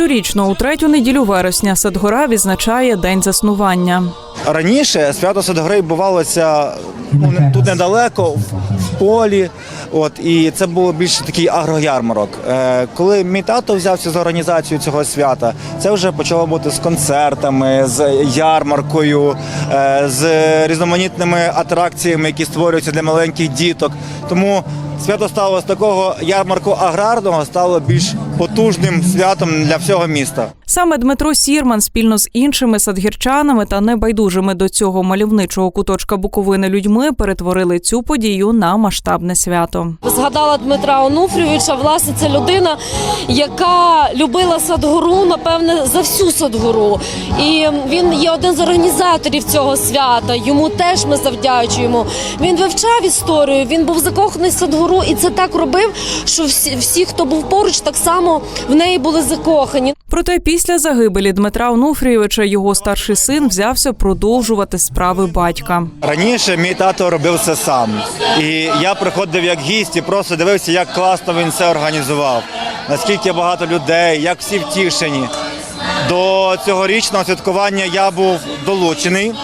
Щорічно у третю неділю вересня Садгора відзначає день заснування. Раніше свято Садгори відбувалося ну, тут недалеко, в, полі. От, і це був більше такий агроярмарок. Е, коли мій тато взявся за організацію цього свята, це вже почало бути з концертами, з ярмаркою, е, з різноманітними атракціями, які створюються для маленьких діток. Тому свято стало з такого ярмарку аграрного, стало більш потужним святом для всього міста. Саме Дмитро Сірман спільно з іншими садгірчанами та небайдужими до цього мальовничого куточка Буковини людьми перетворили цю подію на масштабне свято. Згадала Дмитра Онуфрійовича. Власне, це людина, яка любила Садгору, напевне, за всю Садгору. І він є один з організаторів цього свята. Йому теж ми завдячуємо. Він вивчав історію, він був закоханий в Садгору, і це так робив, що всі, всі, хто був поруч, так само в неї були закохані. Проте після загибелі Дмитра Онуфрійовича його старший син взявся продовжувати справи батька. Раніше мій тато робив це сам. І я приходив як гість і просто дивився, як класно він це організував. Наскільки багато людей, як всі втішені. До цьогорічного святкування я був долучений.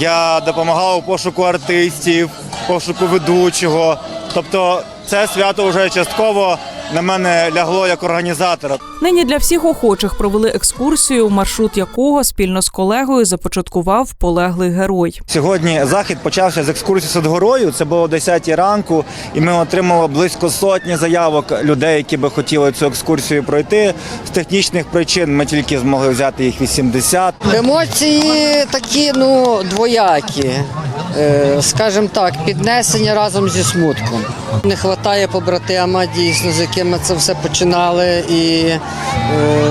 Я допомагав у пошуку артистів, пошуку ведучого. Тобто, це свято вже частково на мене лягло як організатора. Нині для всіх охочих провели екскурсію, маршрут якого спільно з колегою започаткував полеглий герой. Сьогодні захід почався з екскурсії Садгорою. Це було о 10 ранку, і ми отримали близько сотні заявок людей, які би хотіли цю екскурсію пройти. З технічних причин ми тільки змогли взяти їх 80. Емоції такі, ну, двоякі. Е, Скажімо так, піднесення разом зі смутком. Не вистачає побратима, дійсно, з якими це все починали і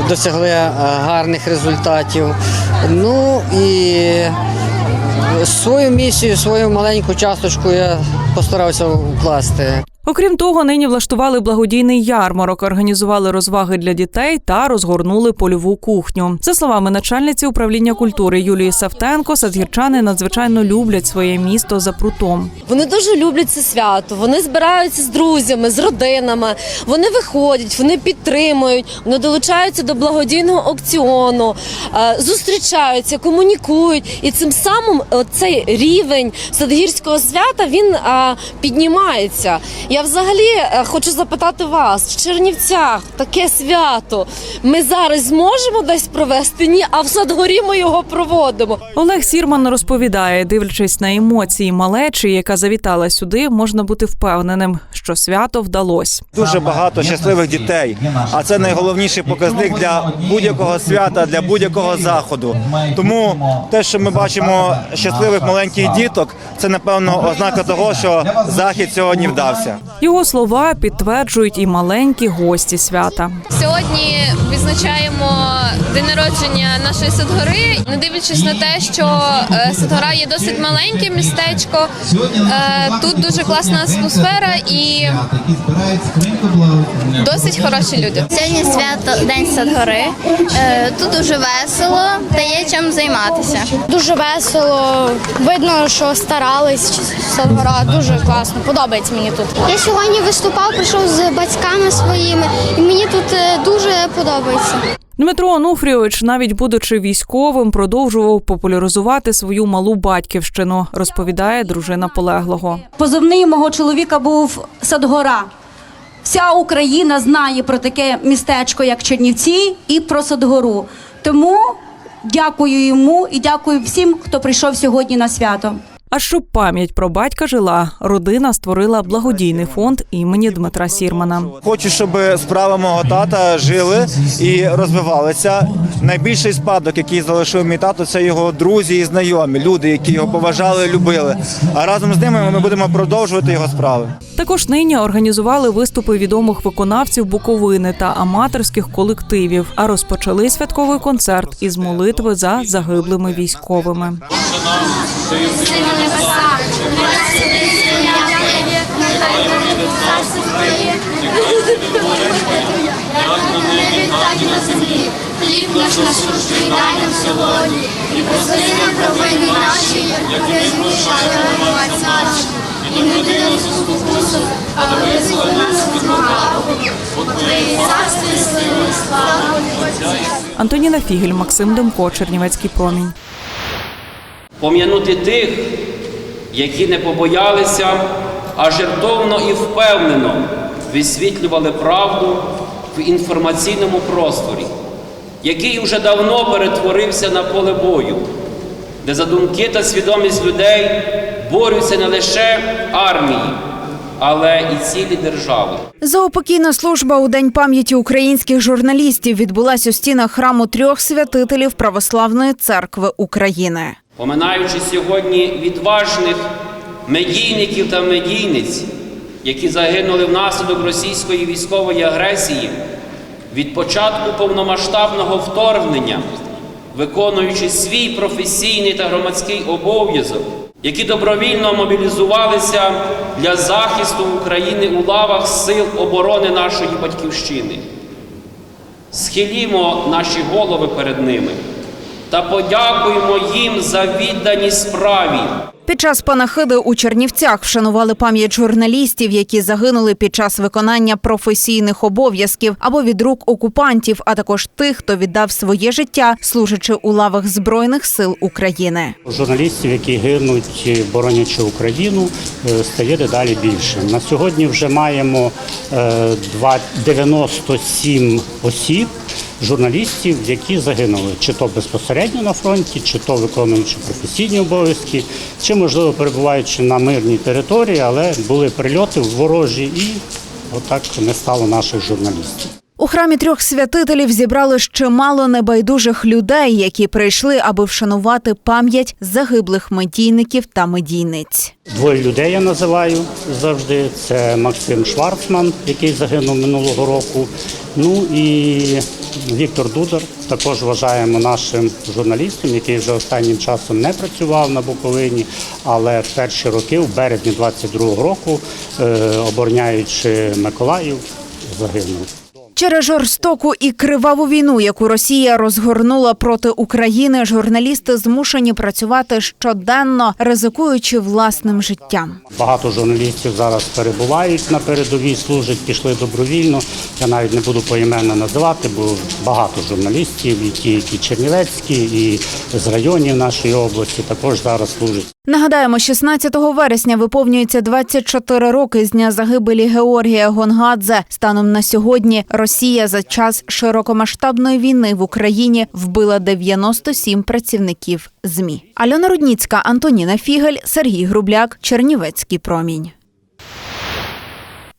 досягли е, гарних результатів. Ну і свою місію, свою маленьку часточку я постарався вкласти. Окрім того, нині влаштували благодійний ярмарок, організували розваги для дітей та розгорнули польову кухню. За словами начальниці управління культури Юлії Савтенко, садгірчани надзвичайно люблять своє місто за прутом. Вони дуже люблять це свято. Вони збираються з друзями, з родинами. Вони виходять, вони підтримують, вони долучаються до благодійного аукціону, е, зустрічаються, комунікують. І цим самим цей рівень садгірського свята він е, піднімається. Я взагалі е, хочу запитати вас в Чернівцях таке свято. Ми зараз зможемо десь провести? Ні, а в Садгорі ми його проводимо. Олег Сірман розповідає, дивлячись на емоції малечі, яка завітала сюди, можна бути впевненим, що свято вдалось. Дуже багато щасливих дітей. А це найголовніший показник для будь-якого свята, для будь-якого заходу. Тому те, що ми бачимо щасливих маленьких діток, це напевно ознака того, що захід сьогодні вдався. Його слова підтверджують і маленькі гості свята. Сьогодні відзначаємо день народження нашої Садгори, не дивлячись на те, що е, Садгора є досить маленьке містечко. е, Тут дуже класна атмосфера і досить хороші люди. Сьогодні свято День Садгори. Е, Тут дуже весело та є чим займатися. Дуже весело. Видно, що старались. Садгора дуже класно. Подобається мені тут. Я сьогодні виступав, прийшов з батьками своїми, і мені тут е, дуже подобається. Дмитро Онуфрійович, навіть будучи військовим, продовжував популяризувати свою малу батьківщину, розповідає дружина полеглого. Позивний мого чоловіка був Садгора. Вся Україна знає про таке містечко, як Чернівці, і про Садгору. Тому дякую йому і дякую всім, хто прийшов сьогодні на свято. А щоб пам'ять про батька жила, родина створила благодійний фонд імені Дмитра Сірмана. Хочу, щоб справи мого тата жили і розвивалися. Найбільший спадок, який залишив мій тато, це його друзі і знайомі, люди, які його поважали, любили. А разом з ними ми будемо продовжувати його справи. Також нині організували виступи відомих виконавців Буковини та аматорських колективів. А розпочали святковий концерт із молитви за загиблими військовими. Хліб наш насущний дай нам сьогодні, і прости нам провини наші, як ми змушали наші. і не дивилися спокусу, але визволи нас від змагання. Бо Твоє царство слава Антоніна Фігель, Максим Демко, Чернівецький промінь. Пом'янути тих, які не побоялися, а жертовно і впевнено висвітлювали правду в інформаційному просторі, який уже давно перетворився на поле бою, де за думки та свідомість людей борються не лише армії, але і цілі держави. Заупокійна служба у День пам'яті українських журналістів відбулась у стінах храму трьох святителів Православної церкви України. Поминаючи сьогодні відважних медійників та медійниць, які загинули внаслідок російської військової агресії, від початку повномасштабного вторгнення, виконуючи свій професійний та громадський обов'язок, які добровільно мобілізувалися для захисту України у лавах сил оборони нашої батьківщини. Схилімо наші голови перед ними та подякуємо їм за відданість справі. Під час панахиди у Чернівцях вшанували пам'ять журналістів, які загинули під час виконання професійних обов'язків або від рук окупантів, а також тих, хто віддав своє життя, служачи у лавах збройних сил України. Журналістів, які гинуть, боронячи Україну, е, стає дедалі більше. На сьогодні вже маємо е, два- 97 осіб, журналістів, які загинули, чи то безпосередньо на фронті, чи то виконуючи професійні обов'язки, чи можливо перебуваючи на мирній території, але були прильоти ворожі, і отак не стало наших журналістів. У храмі трьох святителів зібрали ще мало небайдужих людей, які прийшли, аби вшанувати пам'ять загиблих медійників та медійниць. Двоє людей я називаю завжди. Це Максим Шварцман, який загинув минулого року. Ну і Віктор Дудар також вважаємо нашим журналістом, який вже останнім часом не працював на Буковині, але в перші роки, в березні 22-го року, е, обороняючи Миколаїв, загинув. Через жорстоку і криваву війну, яку Росія розгорнула проти України, журналісти змушені працювати щоденно, ризикуючи власним життям. Багато журналістів зараз перебувають на передовій, служать, пішли добровільно. Я навіть не буду поіменно називати, бо багато журналістів, і ті, які чернівецькі, і з районів нашої області також зараз служать. Нагадаємо, 16 вересня виповнюється 24 роки з дня загибелі Георгія Гонгадзе. Станом на сьогодні Росія за час широкомасштабної війни в Україні вбила 97 працівників ЗМІ. Альона Рудніцька, Антоніна Фігель, Сергій Грубляк, Чернівецький промінь.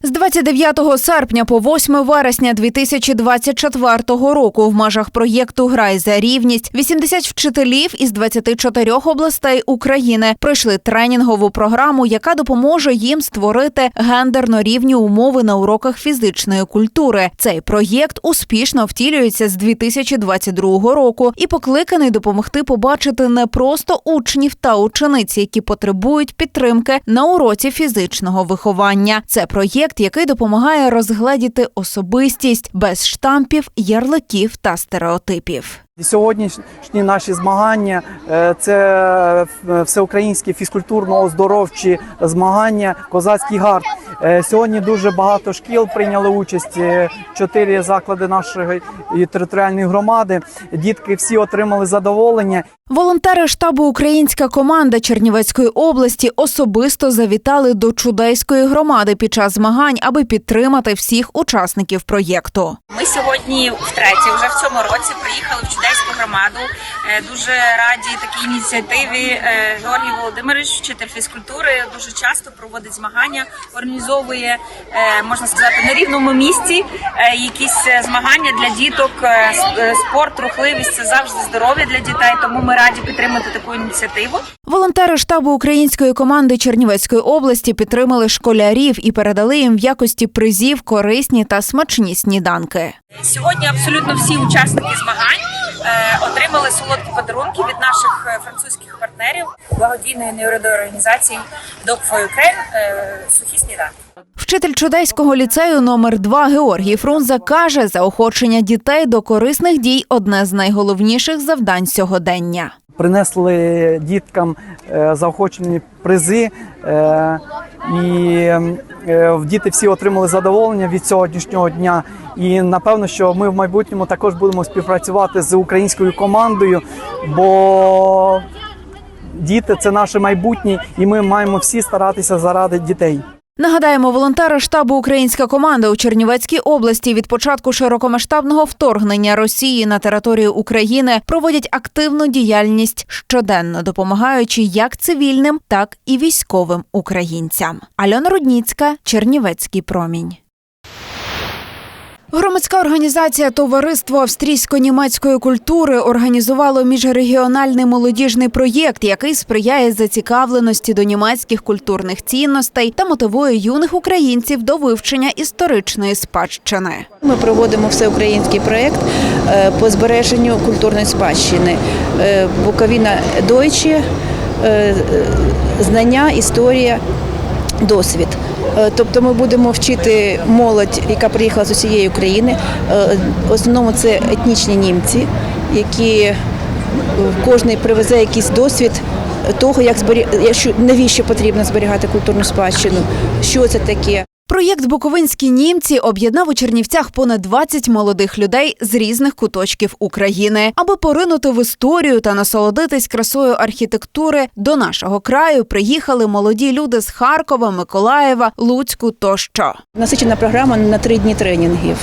З 29 серпня по 8 вересня 2024 року в межах проєкту Грай за рівність 80 вчителів із 24 областей України пройшли тренінгову програму, яка допоможе їм створити гендерно рівні умови на уроках фізичної культури. Цей проєкт успішно втілюється з 2022 року і покликаний допомогти побачити не просто учнів та учениць, які потребують підтримки на уроці фізичного виховання. Це проєкт, який допомагає розгледіти особистість без штампів, ярликів та стереотипів. Сьогоднішні наші змагання е, це е, всеукраїнські фізкультурно-оздоровчі змагання Козацький гард. Е, Сьогодні дуже багато шкіл прийняли участь. Чотири заклади нашої територіальної громади. Дітки всі отримали задоволення. Волонтери штабу Українська команда Чернівецької області особисто завітали до чудейської громади під час змагань, аби підтримати всіх учасників проєкту. Ми сьогодні втретє вже в цьому році приїхали в чудеську громаду. Е, Дуже раді такій ініціативі. Е, Георгій Володимирович, вчитель фізкультури, дуже часто проводить змагання, організовує е, можна сказати на рівному місці якісь змагання для діток. Спорт, рухливість це завжди здоров'я для дітей. Тому ми раді підтримати таку ініціативу. Волонтери штабу української команди Чернівецької області підтримали школярів і передали їм в якості призів корисні та смачні сніданки. Сьогодні абсолютно всі учасники змагань е, отримали солодкі подарунки від наших е, французьких партнерів благодійної неурядової організації for Ukraine е, сухі сніданки. Вчитель чудейського ліцею номер 2 Георгій Фрунзе каже, заохочення дітей до корисних дій одне з найголовніших завдань сьогодення. Принесли діткам е, заохочені призи. е, І е, діти всі отримали задоволення від сьогоднішнього дня. І напевно, що ми в майбутньому також будемо співпрацювати з українською командою, бо діти це наше майбутнє, і ми маємо всі старатися заради дітей. Нагадаємо, волонтери штабу Українська команда у Чернівецькій області від початку широкомасштабного вторгнення Росії на територію України проводять активну діяльність щоденно, допомагаючи як цивільним, так і військовим українцям. Альона Рудніцька, Чернівецький промінь. Громадська організація Товариство австрійсько-німецької культури організувало міжрегіональний молодіжний проєкт, який сприяє зацікавленості до німецьких культурних цінностей та мотивує юних українців до вивчення історичної спадщини. Ми проводимо всеукраїнський проєкт е, по збереженню культурної спадщини. Е, Буковіна Дойче, е, знання, історія, досвід. Е, Тобто ми будемо вчити молодь, яка приїхала з усієї України. Е, В основному це етнічні німці, які е, кожен привезе якийсь досвід того, як зберіг... навіщо потрібно зберігати культурну спадщину, що це таке. Проєкт Буковинські німці об'єднав у Чернівцях понад 20 молодих людей з різних куточків України, аби поринути в історію та насолодитись красою архітектури. До нашого краю приїхали молоді люди з Харкова, Миколаєва, Луцьку тощо. Насичена програма на три дні тренінгів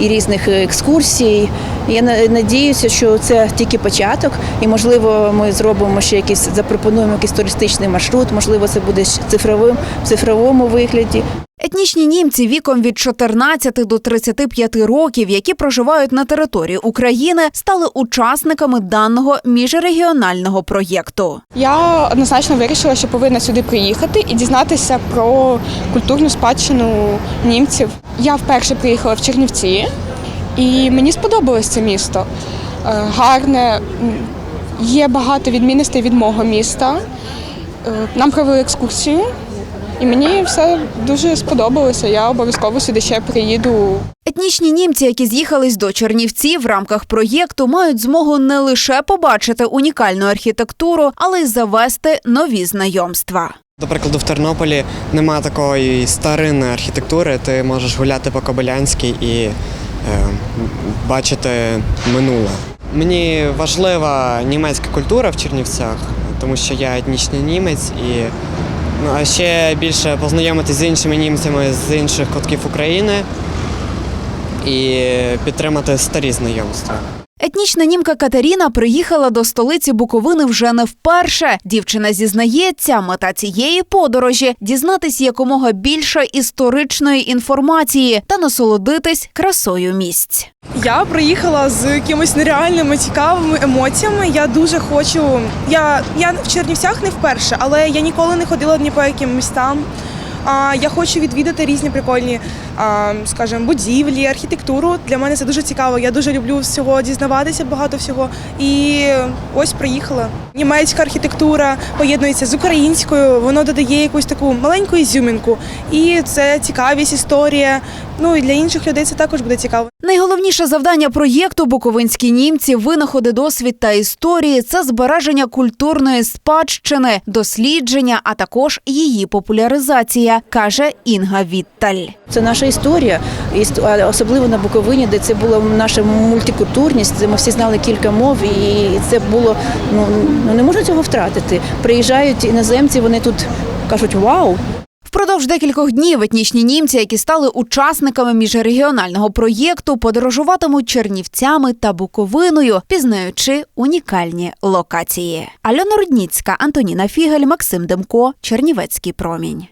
і різних екскурсій. Я на- надіюся, що це тільки початок, і можливо, ми зробимо ще якийсь запропонуємо якийсь туристичний маршрут. Можливо, це буде цифровим в цифровому вигляді. Етнічні німці віком від 14 до 35 років, які проживають на території України, стали учасниками даного міжрегіонального проєкту. Я однозначно вирішила, що повинна сюди приїхати і дізнатися про культурну спадщину німців. Я вперше приїхала в Чернівці, і мені сподобалось це місто. Е, Гарне, є багато відмінностей від мого міста. Е, Нам провели екскурсію, і мені все дуже сподобалося. Я обов'язково сюди ще приїду Етнічні німці, які з'їхались до Чернівців в рамках проєкту, мають змогу не лише побачити унікальну архітектуру, але й завести нові знайомства. До прикладу, в Тернополі немає такої старинної архітектури. Ти можеш гуляти по Кобилянській і е, бачити минуле. Мені важлива німецька культура в Чернівцях, тому що я етнічний німець і ще більше познайомитися з іншими німцями з інших кутків України і підтримати старі знайомства. Етнічна німка Катеріна приїхала до столиці Буковини вже не вперше. Дівчина зізнається, мета цієї подорожі дізнатись якомога більше історичної інформації та насолодитись красою місць. Я приїхала з якимись нереальними цікавими емоціями. Я дуже хочу. Я, я в Чернівцях не вперше, але я ніколи не ходила ні по яким містам. Я хочу відвідати різні прикольні, скажімо, будівлі, архітектуру. Для мене це дуже цікаво. Я дуже люблю всього дізнаватися, багато всього. І ось приїхала. Німецька архітектура поєднується з українською, воно додає якусь таку маленьку ізюмінку. І це цікавість, історія. Ну і для інших людей це також буде цікаво. Найголовніше завдання проєкту Буковинські німці, винаходи, досвід та історії це збереження культурної спадщини, дослідження, а також її популяризація, каже Інга Вітталь. Це наша історія, особливо на Буковині, де це була наша мультикультурність, де ми всі знали кілька мов, і це було ну, ну не можна цього втратити. Приїжджають іноземці, вони тут кажуть вау. Впродовж декількох днів етнічні німці, які стали учасниками міжрегіонального проєкту, подорожуватимуть Чернівцями та Буковиною, пізнаючи унікальні локації. Альона Рудніцька, Антоніна Фігель, Максим Демко, Чернівецький промінь.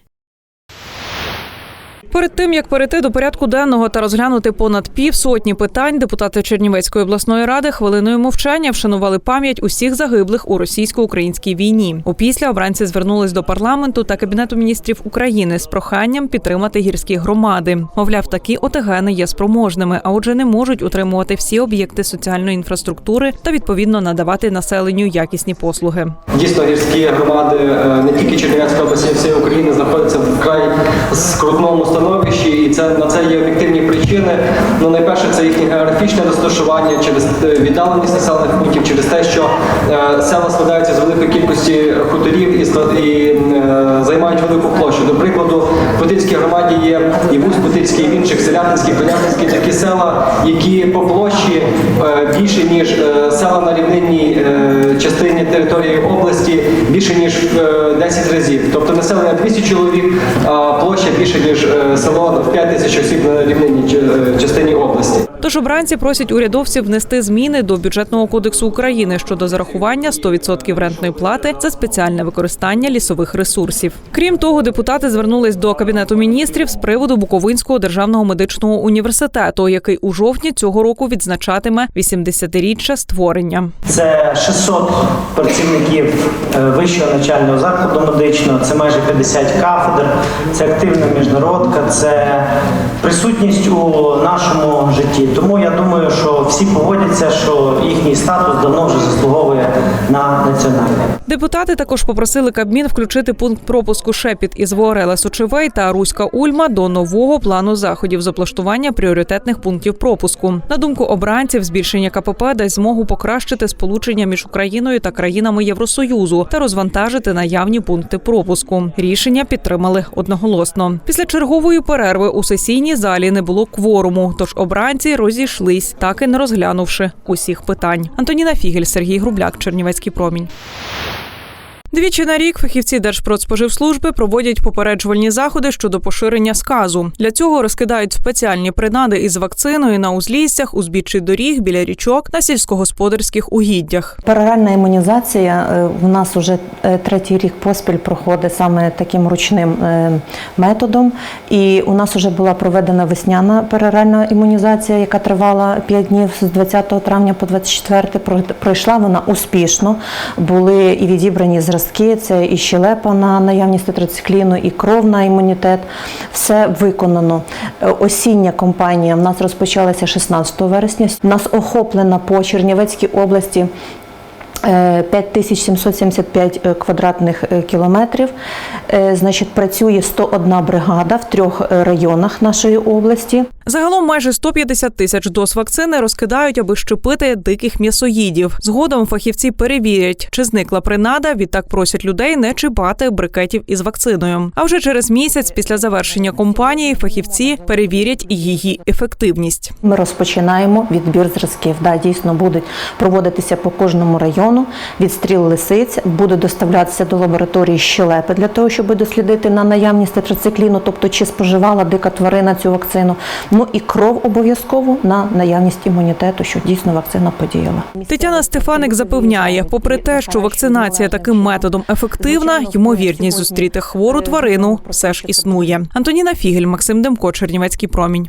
Перед тим як перейти до порядку денного та розглянути понад півсотні питань, депутати Чернівецької обласної ради хвилиною мовчання вшанували пам'ять усіх загиблих у російсько-українській війні. Опісля обранці звернулись до парламенту та кабінету міністрів України з проханням підтримати гірські громади. Мовляв, такі ОТГ не є спроможними, а отже, не можуть утримувати всі об'єкти соціальної інфраструктури та відповідно надавати населенню якісні послуги. Дійсно, гірські громади е, не тільки Чернівецької області, всієї України знаходяться в вкрай скрутному становищі становищі, і це на це є об'єктивні причини. Ну найперше це їхнє географічне розташування через е, віддаленість населених пунктів, через те, що е, села складаються з великої кількості хуторів і, і е, займають велику площу. До прикладу, в Путильській громаді є і вуз Путильський, і в інших селятинських, Понятинський, такі села, які по площі більше ніж села на рівнинній е, частині території області, більше ніж е, 10 разів. Тобто населення 200 чоловік, а площа більше ніж село в 5 тисяч осіб на рівнинній частині області. Тож обранці просять урядовців внести зміни до бюджетного кодексу України щодо зарахування 100% рентної плати за спеціальне використання лісових ресурсів. Крім того, депутати звернулись до кабінету міністрів з приводу Буковинського державного медичного університету, який у жовтні цього року відзначатиме 80-річчя створення. Це 600 працівників е, вищого навчального закладу медичного, це майже 50 кафедр, це активна міжнародка, це присутність у нашому житті. Тому я думаю, що всі погодяться, що їхній статус давно вже заслуговує на національний. Депутати також попросили Кабмін включити пункт пропуску Шепіт із Воорела Сочевей та Руська Ульма до нового плану заходів з облаштування пріоритетних пунктів пропуску. На думку обранців, збільшення КПП дасть змогу покращити сполучення між Україною та країнами Євросоюзу та розвантажити наявні пункти пропуску. Рішення підтримали одноголосно. Після чергової перерви у сесійній залі не було кворуму, тож обранці розійшлись, так і не розглянувши усіх питань. Антоніна Фігель, Сергій Грубляк, Чернівецький промінь. Двічі на рік фахівці Держпродспоживслужби проводять попереджувальні заходи щодо поширення сказу. Для цього розкидають спеціальні принади із вакциною на узліссях, узбіччі доріг, біля річок на сільськогосподарських угіддях. Пероральна імунізація е, у нас вже е, третій рік поспіль проходить саме таким ручним е, методом. І у нас вже була проведена весняна пероральна імунізація, яка тривала 5 днів з 20 травня по 24. Про- Пройшла вона успішно. Були і відібрані зразки. Це і щелепа на наявність тетрацикліну, і кров на імунітет. Все виконано. Е, Осіння компанія в нас розпочалася 16 вересня. У нас охоплена по Чернівецькій області 5775 е, квадратних е, кілометрів. Е, Значить, працює 101 бригада в трьох е, районах нашої області. Загалом майже 150 тисяч доз вакцини розкидають, аби щепити диких м'ясоїдів. Згодом фахівці перевірять, чи зникла принада. Відтак просять людей не чіпати брикетів із вакциною. А вже через місяць після завершення кампанії фахівці перевірять її ефективність. Ми розпочинаємо відбір зразків. Да, дійсно будуть проводитися по кожному району відстріл лисиць, буде доставлятися до лабораторії щелепи для того, щоб дослідити на наявність тетрацикліну, тобто чи споживала дика тварина цю вакцину. Ну і кров обов'язково на наявність імунітету, що дійсно вакцина подіяла. Тетяна Стефаник запевняє, попри те, що вакцинація таким методом ефективна, ймовірність зустріти хвору тварину все ж існує. Антоніна Фігель, Максим Демко, Чернівецький промінь.